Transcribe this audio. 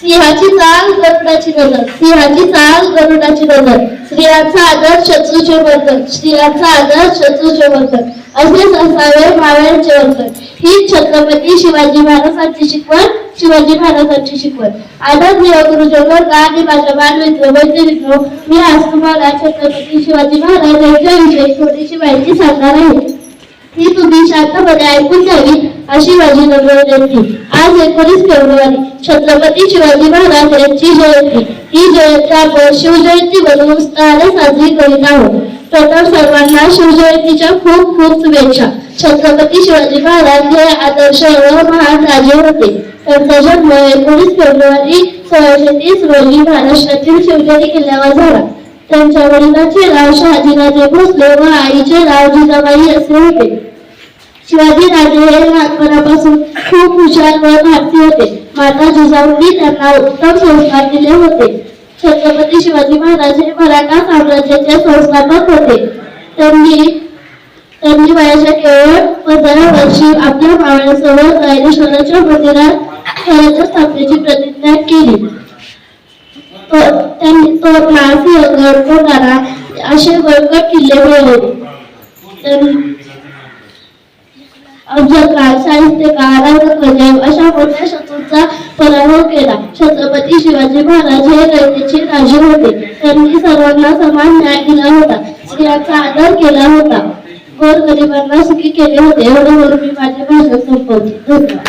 सिंहाची चाल गरुडाची नजर सिंहाची चाल गरुडाची नजर. स्त्रियांचा आदर शत्रूचे वर्तन स्त्रियांचा आदर शत्रूचे वर्तन असेच असावे मावळ्यांचे वर्तन ही छत्रपती शिवाजी महाराजांची शिकवण शिवाजी महाराजांची शिकवण. आदरणीय गुरुजन वर्ग आणि माझ्या बालमित्र मैत्रिणींनो मी आज तुम्हाला छत्रपती शिवाजी महाराज यांच्याविषयी थोडीशी माहिती सांगणार आहे. तुम्ही शांतपणे ऐकून घ्यावी अशी माझी नम्र विनंती. आज एकोणीस फेब्रुवारी छत्रपती शिवाजी महाराज यांची जयंती. ही जयंती आपण शिवजयंती म्हणून उत्साहाने साजरी करीत आहोत. प्रथम सर्वांना शिवजयंतीच्या खूप खूप शुभेच्छा. छत्रपती शिवाजी महाराज हे आदर्श व महान राजे होते. त्यांचा जन्म एकोणीस फेब्रुवारी सोळाशे तीस रोजी महाराष्ट्रातील शिवनेरी किल्ल्यावर झाला. त्यांच्या वडिलांचे नाव शहाजीराजे भोसले व आईचे नाव जिजाबाई असे होते. शिवाजी राजे हे लहानपणापासून खूप हुशार व भारतीय होते. माता जिजाऊंनी त्यांना उत्तम संस्कार दिले होते. छत्रपती शिवाजी महाराज हे मराठा साम्राज्याचे संस्थापक होते. त्यांनी त्यांनी वयाच्या केवळ पंधरा वर्षी आपल्या मावळ्यासह ज्ञानेश्वराच्या मंदिरात स्वराज्य स्थापनेची प्रतिज्ञा केली. त्यांनी तो नासिक गडकोटारा असे बळकट किल्ले मिळवले. त्यांनी साहित्यकार औरंगजेब अशा मोठ्या शत्रूंचा पराभव केला. छत्रपती शिवाजी महाराज हे रयतेचे राजे होते. त्यांनी सर्वांना समान न्याय दिला होता. स्त्रियांचा आदर केला होता. गोरगरिबांना सुखी केले होते. एवढं बोलून मी माझे भाषण संपवते. धन्यवाद.